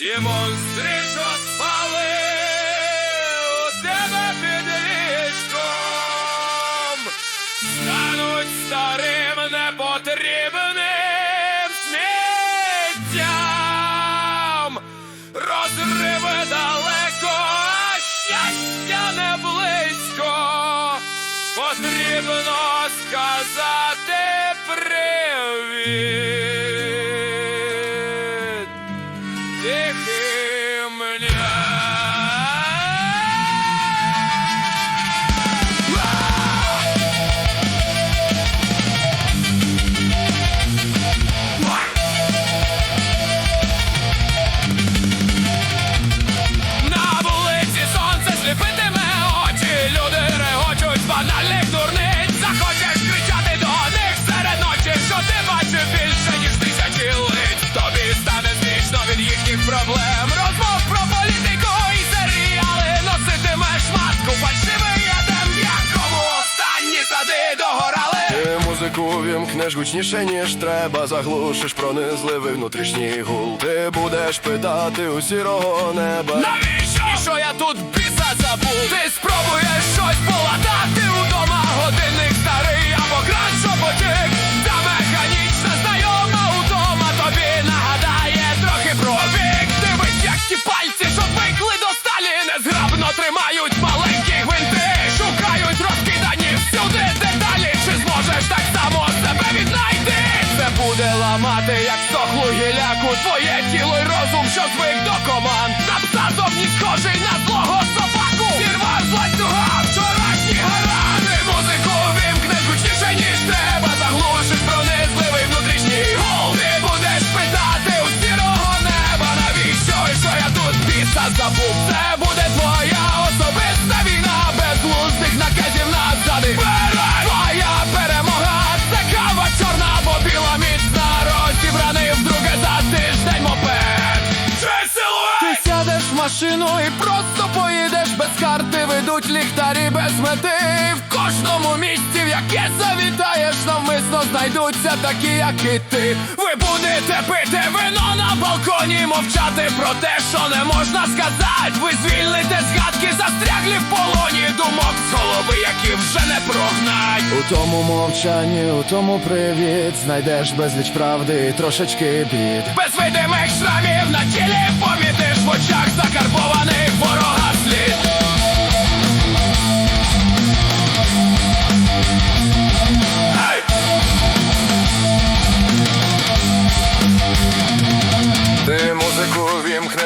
Ті монстри, що спали у тебе під ліжком, стануть старим непотрібним сміттям. Розриви далеко, а щастя не близько. Потрібно сказати привіт. Проблем. Розмов про політику і серіали носитимеш матку фальшивий ядем, якому останні сади догорали. Ти музику вімкнеш гучніше, ніж треба, заглушиш пронизливий внутрішній гул. Ти будеш питати у сірого неба. Навіщо? І що я тут біса забув? Ти спробуєш щось поладати Твоє тіло й розум, що звик до команд. На пса зовні схожий на ліхтарі без мети. В кожному місці, в яке завітаєш Навмисно знайдуться такі, як і ти. Ви будете пити вино на балконі Мовчати про те, що не можна сказати. Ви звільните згадки, застряглі в полоні. Думок з голови, які вже не прогнать. У тому мовчанні, у тому привіт, знайдеш безліч правди і трошечки бід. Без видимих шрамів на тілі помітиш. В очах закарбований ворога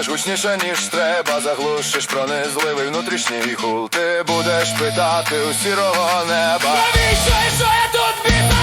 вімкнеш гучніше, ніж треба, заглушиш пронизливий внутрішній гул. Ти будеш питати у сірого неба. Навіщо що я тут біса